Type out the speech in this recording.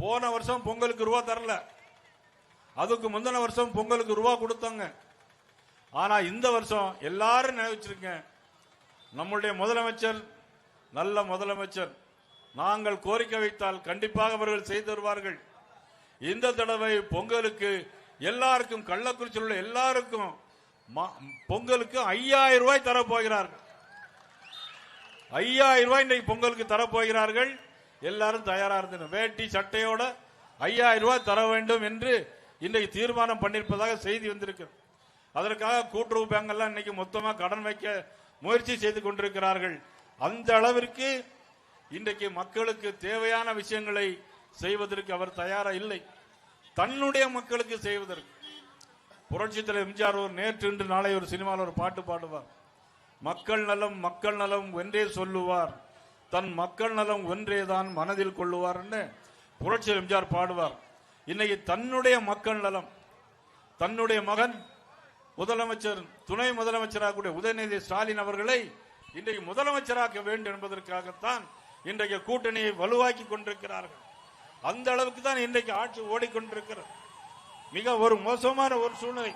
போன வருஷம் பொங்கலுக்கு ரூபா தரல. அதுக்கு முந்தின வருஷம் பொங்கலுக்கு ரூபா கொடுத்தாங்க. ஆனா இந்த வருஷம் எல்லாரும் நினைச்சிருக்கேன் நம்முடைய முதலமைச்சர் நல்ல முதலமைச்சர் நாங்கள் கோரிக்கை வைத்தால் கண்டிப்பாக அவர்கள் செய்து தருவார்கள். இந்த தடவை பொங்கலுக்கு எல்லாருக்கும் கள்ளக்குறிச்சியில் உள்ள எல்லாருக்கும் பொங்கலுக்கு ஐயாயிரம் ரூபாய் தரப்போகிறார்கள். ஐயாயிரம் ரூபாய் இன்றைக்கு பொங்கலுக்கு தரப்போகிறார்கள். எல்லாரும் தயாரா இருந்தனர் வேட்டி சட்டையோட ஐயாயிரம் ரூபாய் தர வேண்டும் என்று இன்றைக்கு தீர்மானம் பண்ணியிருப்பதாக செய்தி வந்திருக்கிறது. அதற்காக கூட்டுறவு பேங்கெல்லாம் இன்னைக்கு மொத்தமாக கடன் வைக்க முயற்சி செய்து கொண்டிருக்கிறார்கள். அந்த அளவிற்கு இன்றைக்கு மக்களுக்கு தேவையான விஷயங்களை செய்வதற்கு அவர் தயாரா இல்லை. தன்னுடைய மக்களுக்கு செய்வதற்கு. புரட்சி தலைவர் எம்ஜிஆர் ஒரு நேற்று இன்று நாளை ஒரு சினிமாவில் ஒரு பாட்டு பாடுவார். மக்கள் நலம் மக்கள் நலம் ஒன்றே சொல்லுவார். தன் மக்கள் நலம் ஒன்றேதான் மனதில் கொள்ளுவார்னு புரட்சி எம்ஜிஆர் பாடுவார். இன்னைக்கு தன்னுடைய மக்கள் நலம் தன்னுடைய மகன் முதலமைச்சர் துணை முதலமைச்சராக கூடிய உதயநிதி ஸ்டாலின் அவர்களை இன்றைக்கு முதலமைச்சராக்க வேண்டும் என்பதற்காகத்தான் இன்றைக்கு கூட்டணியை வலுவாக்கி கொண்டிருக்கிறார்கள். அந்த அளவுக்கு தான் இன்றைக்கு ஆட்சி ஓடிக்கொண்டிருக்கிறது. மிக ஒரு மோசமான ஒரு சூழ்நிலை.